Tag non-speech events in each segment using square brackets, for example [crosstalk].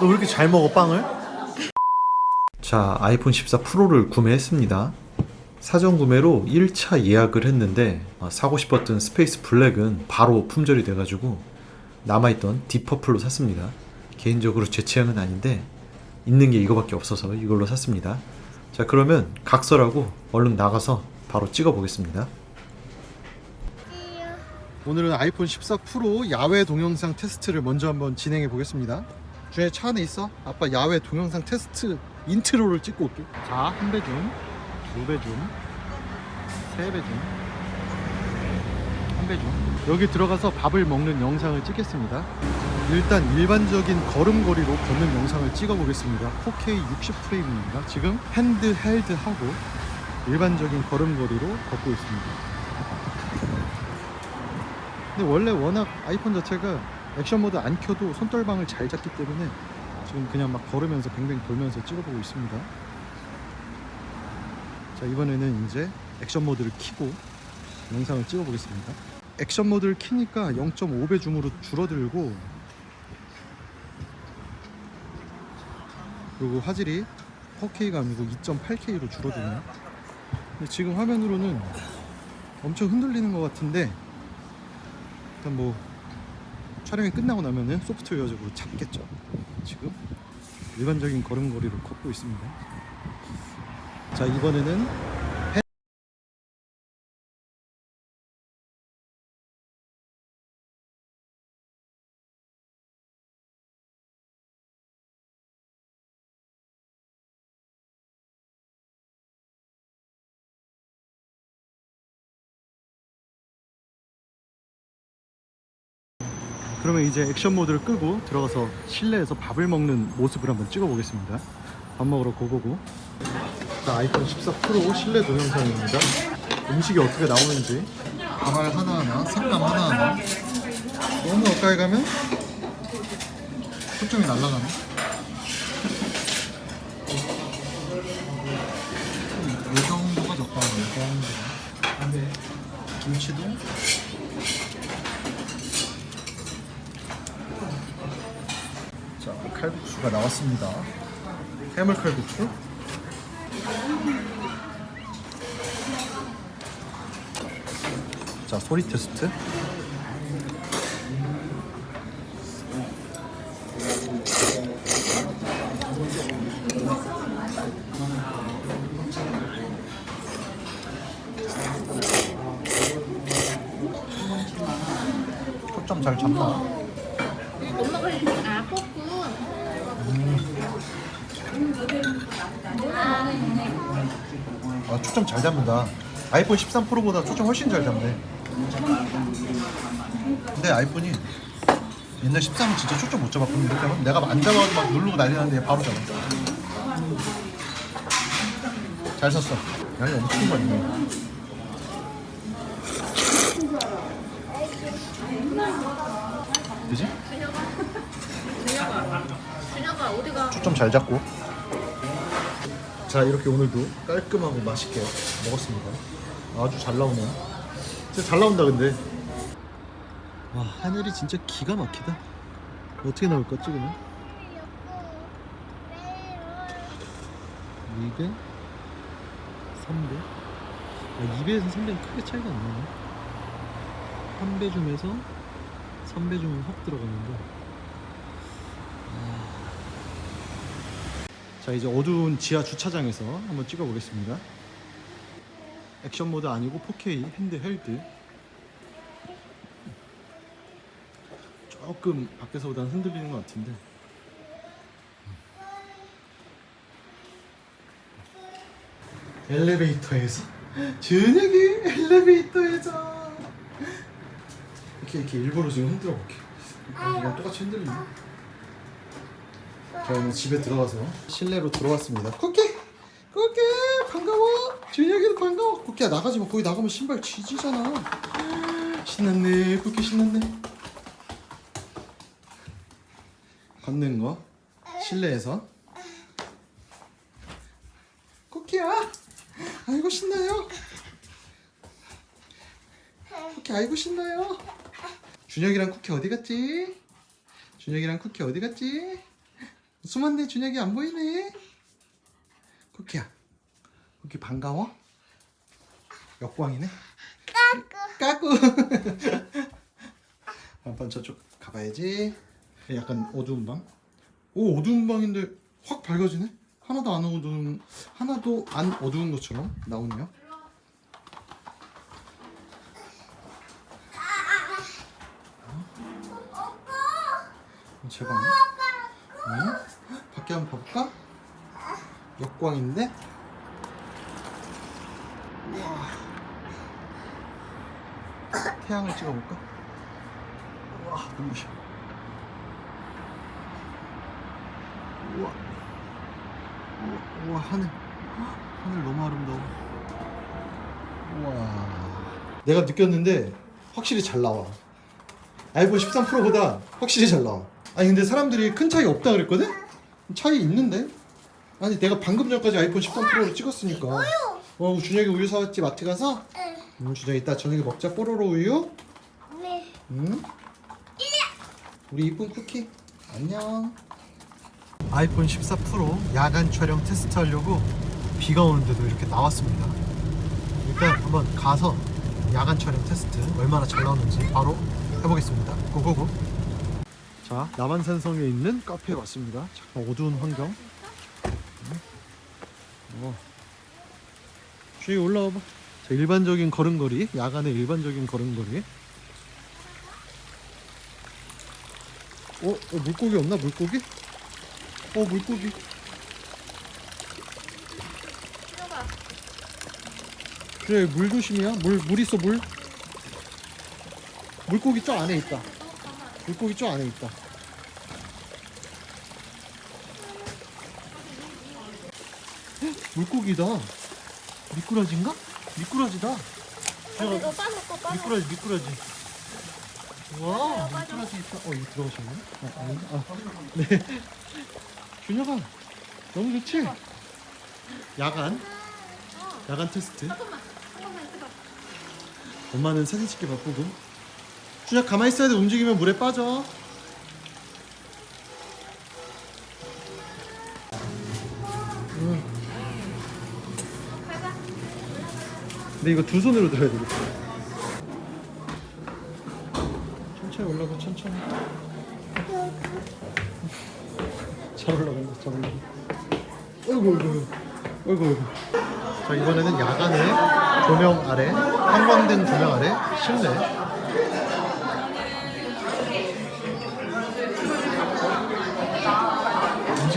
너 왜 이렇게 잘 먹어 빵을? 자 아이폰 14 프로를 구매했습니다. 사전 구매로 1차 예약을 했는데 아, 사고 싶었던 스페이스 블랙은 바로 품절이 돼가지고 남아있던 딥퍼플로 샀습니다. 개인적으로 제 취향은 아닌데 있는 게 이거밖에 없어서 이걸로 샀습니다. 자 그러면 각설하고 얼른 나가서 바로 찍어 보겠습니다. 오늘은 아이폰 14 프로 야외 동영상 테스트를 먼저 한번 진행해 보겠습니다. 중에 차 안에 있어? 아빠 야외 동영상 테스트 인트로를 찍고 올게. 자, 한 배 줌, 두 배 줌, 세 배 줌, 한 배 줌. 여기 들어가서 밥을 먹는 영상을 찍겠습니다. 일단 일반적인 걸음걸이로 걷는 영상을 찍어 보겠습니다. 4K 60프레임입니다. 지금 핸드 헬드 하고 일반적인 걸음걸이로 걷고 있습니다. 근데 원래 워낙 아이폰 자체가 액션 모드 안 켜도 손떨방을 잘 잡기 때문에 지금 그냥 막 걸으면서 뱅뱅 돌면서 찍어보고 있습니다. 자 이번에는 이제 액션 모드를 켜고 영상을 찍어보겠습니다. 액션 모드를 키니까 0.5배 줌으로 줄어들고 그리고 화질이 4K가 아니고 2.8K로 줄어드네요. 근데 지금 화면으로는 엄청 흔들리는 것 같은데 일단 뭐 촬영이 끝나고 나면은 소프트웨어적으로 잡겠죠. 지금 일반적인 걸음걸이로 걷고 있습니다. 자 이번에는 그러면 이제 액션 모드를 끄고 들어가서 실내에서 밥을 먹는 모습을 한번 찍어 보겠습니다. 밥 먹으러 고고고. 자, 아이폰 14 프로 실내 동영상입니다. 음식이 어떻게 나오는지 가말 하나하나, 색감 하나하나. 너무 가까이 가면 초점이 날아가네. 칼국수가 나왔습니다. 해물 칼국수. 자, 소리 테스트. 잘 잡나? 엄마가 이렇게 아 꺾고 아, 초점 잘 잡는다. 아이폰 13 프로보다 초점 훨씬 잘 잡네. 근데 아이폰이 옛날 13은 진짜 초점 못 잡았거든. 이렇게 하면 내가 안 잡아도 막 누르고 난리 나는데 얘 바로 잡아. 잘 샀어. 양이 엄청 많네. 그지? 준혁아 어디가 초점 잘 잡고. 자 이렇게 오늘도 깔끔하고 맛있게 먹었습니다. 아주 잘 나오네. 진짜 잘 나온다 근데. 와 하늘이 진짜 기가 막히다. 어떻게 나올까 찍으면? 2배? 3배? 아, 2배에서 3배는 크게 차이가 안 나네. 3배 줌에서 3배 줌은 확 들어갔는데. 자 이제 어두운 지하 주차장에서 한번 찍어 보겠습니다. 액션 모드 아니고 4K 핸드 헬드. 조금 밖에서보다는 흔들리는 것 같은데. 엘리베이터에서 준혁이 엘리베이터에서 이렇게 이렇게 일부러 지금 흔들어 볼게. 이건 똑같이 흔들리네. 저희는 집에 들어가서 실내로 들어왔습니다. 쿠키! 쿠키! 반가워! 준혁이도 반가워! 쿠키야 나가지 마. 거기 나가면 신발 쥐지잖아. 신났네. 쿠키 신났네. 걷는 거 실내에서 쿠키야! 아이고 신나요. 쿠키 아이고 신나요. 준혁이랑 쿠키 어디 갔지? 준혁이랑 쿠키 어디 갔지? 숨었네 준혁이 안 보이네 쿠키야 쿠키 반가워? 역광이네 까꾸 [laughs] 한번 저쪽 가봐야지 약간 어두운 방? 오 어두운 방인데 확 밝아지네 하나도 안 어두운 하나도 안 어두운 것처럼 나오네요 어? 제 방에? 응? 밖에 한번 봐볼까? 역광인데? 우와 태양을 찍어볼까? 우와 눈부셔 우와 우와, 우와 하늘 하늘 너무 아름다워 우와 내가 느꼈는데 확실히 잘 나와 아이폰 13 프로보다 확실히 잘 나와 아니 근데 사람들이 큰 차이 없다 그랬거든? 차이 있는데? 아니 내가 방금 전까지 아이폰 13 프로를 찍었으니까. 어 준혁이 우유 사왔지 마트 가서? 응 준혁이 이따 저녁에 먹자. 뽀로로 우유. 네. 응? 우리 이쁜 쿠키. 안녕. 아이폰 14 프로 야간 촬영 테스트 하려고 비가 오는데도 이렇게 나왔습니다. 일단 한번 가서 야간 촬영 테스트 얼마나 잘 나오는지 바로 해보겠습니다. 고고고 자 남한산성에 있는 카페에 왔습니다. 잠깐 어두운 환경. 응? 어. 주희 올라와 봐. 자, 일반적인 걸음걸이 야간의 일반적인 걸음걸이. 어, 어 물고기 없나 물고기? 어 물고기. 그래 물 조심이야 물 물 있어 물. 물고기 저 안에 있다 물고기 저 안에 있다. 헉, 물고기다. 미꾸라지인가? 미꾸라지다. 근데 너 빠졌어 빠졌어. 미꾸라지 미꾸라지. 와 미꾸라지 있다. 어 이거 들어오셨네? 아, 아닌가? 아, 네. [laughs] 준혁아 너무 좋지? 야간? 야간 테스트? 엄마는 사진 찍기 바쁘고 준혁 가만히 있어야 돼. 움직이면 물에 빠져. 응. 근데 이거 두 손으로 들어야 되겠다. 천천히 올라가 천천히. 잘 올라간다 잘 올라간다. 어이구 어이구 어이구. 어이구 자 이번에는 야간에 조명 아래 형광등 조명 아래 실내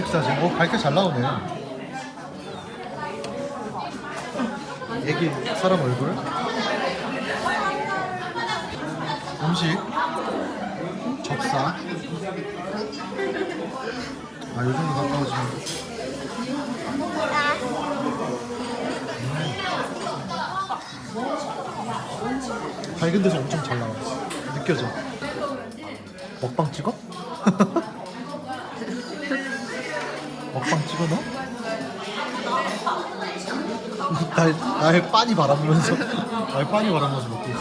식 사진 오 밝게 잘 나오네. 애기 사람 얼굴. 음식. 접사. 아 요정도 가까워지면. 밝은 데서 엄청 잘 나와 느껴져. 먹방 찍어? 먹방 찍어 너? 날, 날 빤히 바라보면서 날 빤히 바라보면서 먹고 있어?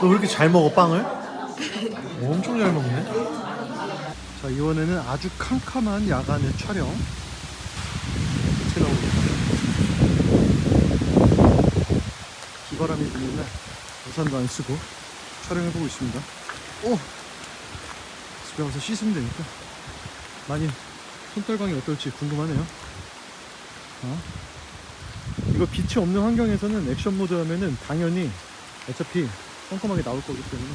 너 왜 이렇게 잘 먹어 빵을? 오, [laughs] 엄청 잘 먹네. 자 이번에는 아주 캄캄한 야간의 촬영. 이렇게 나오고 비바람이 날 우산도 안 쓰고 촬영해보고 있습니다. 오 집에 가서 씻으면 되니까 많이 손떨방이 어떨지 궁금하네요. 어? 이거 빛이 없는 환경에서는 액션 모드 하면은 당연히 어차피 꼼꼼하게 나올 거기 때문에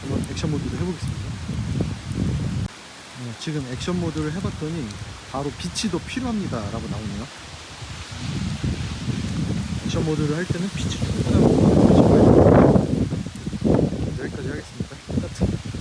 한번 액션 모드를 해보겠습니다. 어, 지금 액션 모드를 해봤더니 바로 빛이 더 필요합니다 라고 나오네요. 미션 모드를 할 때는 빛이 충분한 모습을 여기까지 하겠습니다. 스타트.